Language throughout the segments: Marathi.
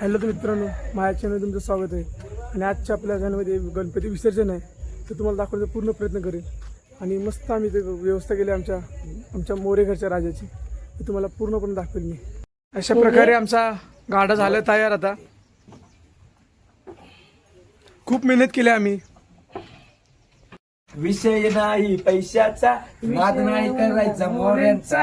हॅलो तर मित्रांनो माझ्या चॅनल तुमचं स्वागत आहे. आणि आजच्या आपल्या घरामध्ये गणपती विसर्जन आहे. ते तुम्हाला दाखवण्याचा पूर्ण प्रयत्न करेन. आणि मस्त आम्ही ते व्यवस्था केली आमच्या आमच्या मोरे घरच्या राजाची. ते तुम्हाला पूर्णपणे दाखवेल मी. अशा प्रकारे आमचा गाडा झाला तयार आता. खूप मेहनत केली आम्ही. विषय नाही पैशाचा नाद नाही करायचा मोऱ्यांचा.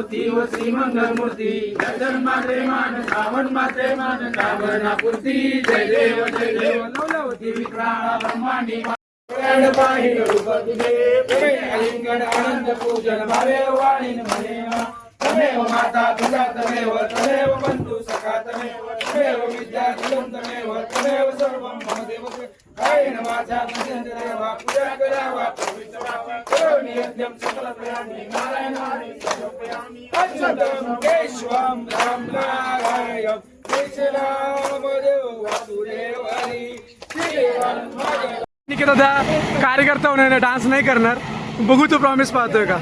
मूर्ती व श्री मंगल मूर्ती दर्शन मात्रे मान सावन मात्रे मान कामनापूर्ती जय देव जय देव नवलवती विक्राळा ब्रह्मांडी. पाहिलं रूप तुझे आनंद पूजन भावे वाणी म्हणे तमेव माता तुझा तमेव तमेव बंधू सखा तमेव तमेव विद्या दिलं तमेव तमेव सर्वं मम देव कायेन वाचा पूजा करावा पवित्रवा करोमि यज्ञं सकलप्रयामि नारायणानि समर्पयामि। अच्युतं केशवं राम नारायण केशवामदेव वासुदेव हरी। श्रीराम निकेत दादा कार्यकर्ता होणार डान्स नाही करणार. बघू तू प्रॉमिस पाहतोय का?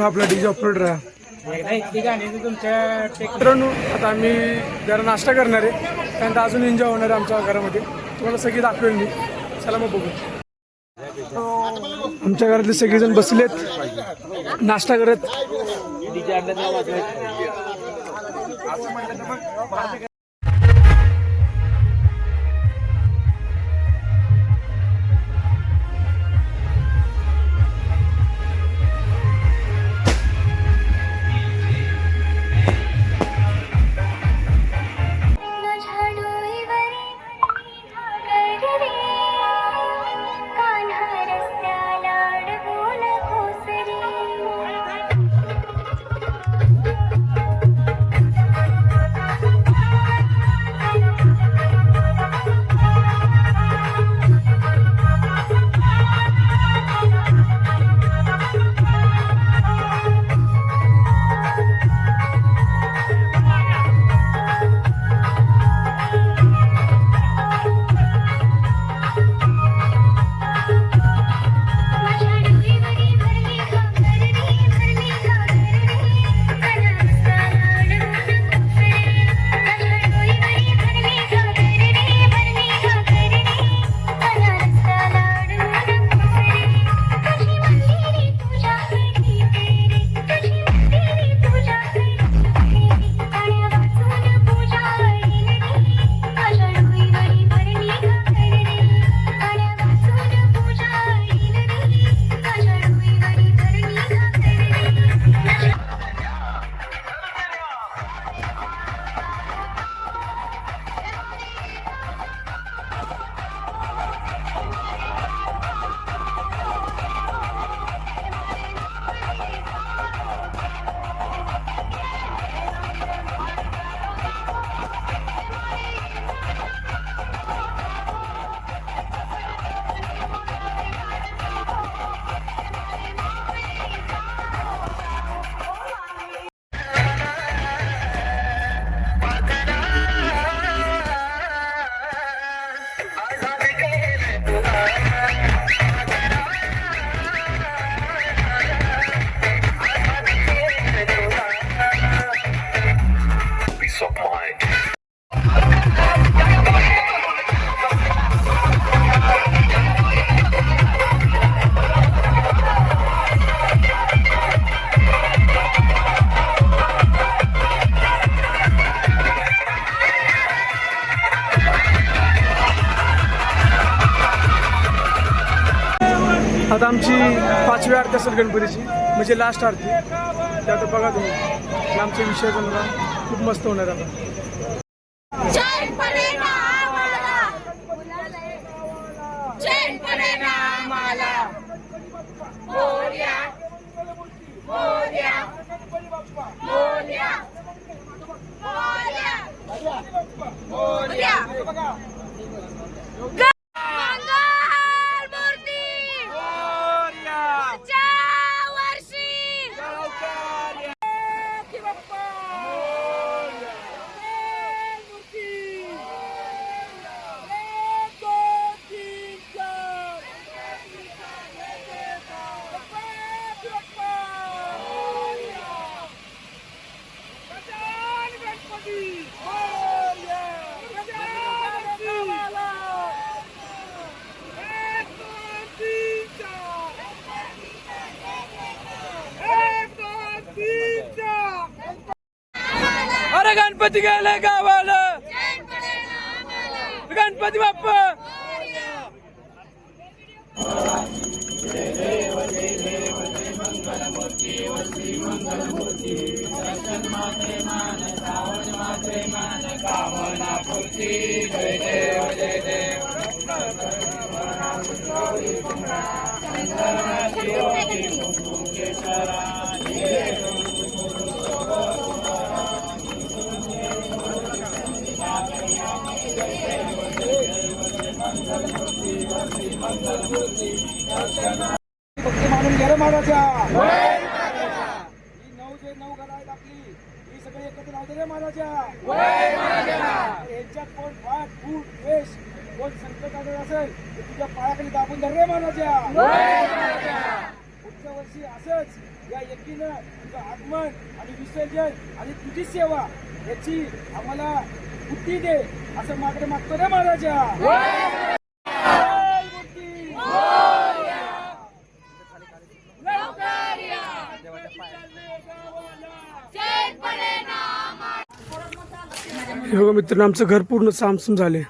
मित्रांनो आपला डीजे तुमच्या टेक मित्रांनो आता आम्ही जरा नाश्ता करणार आहे. त्यानंतर अजून एन्जॉय होणार आहे आमच्या घरामध्ये. तुम्हाला सगळी दाखवेल मी. चला मग बघू. आमच्या घरातले सगळेजण बसलेत. नाश्ता करत. आता आमची पाचवी आरती असेल गणपतीची म्हणजे लास्ट आरती. ते आता बघा तुम्ही. आमच्या आमचे विषय मला खूप मस्त होणार आता. గణపతి గాలే కావాలా గణపతి Thank you. भक्ती मानून घ्या रे महाराजा ही नऊ जे नऊ घरं आहेत आपली. ही सगळी एकत्र राहते रे महाराजा. यांच्यात कोण वाट फूट द्वेष कोण संकट आलेलं असेल तर तुझ्या पायाखाली दाबून धर रे महाराजा. पुढच्या वर्षी असंच या एकीनं तुझं आगमन आणि विसर्जन आणि तुझी सेवा याची आम्हाला बुद्धी दे असं मात्र मागतो रे महाराजा जय मूर्ती. हे बघा मित्रांनो आमचं घर पूर्ण सामसूम झाले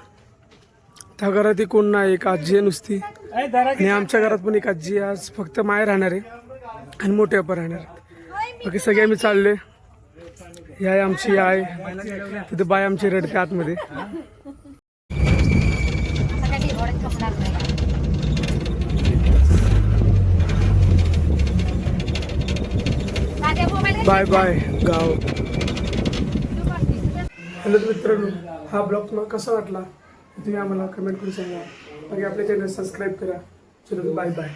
त्या घरात ही कोण नाही एक आजी आहे नुसती. आणि आमच्या घरात पण एक आजी. आज फक्त माय राहणार आहे आणि मोठे अप्पा राहणार आहेत. बाकी सगळे आम्ही चाललोय. ही आहे आमची आय तिथे बाय आमची रडते आतमध्ये. बाय बाय गाव. हॅलो मित्रांनो हा ब्लॉग तुम्हाला कसा वाटला? तुम्ही आम्हाला कमेंट करून सांगा. बाकी आपल्या चॅनल सबस्क्राईब करा. चलो बाय बाय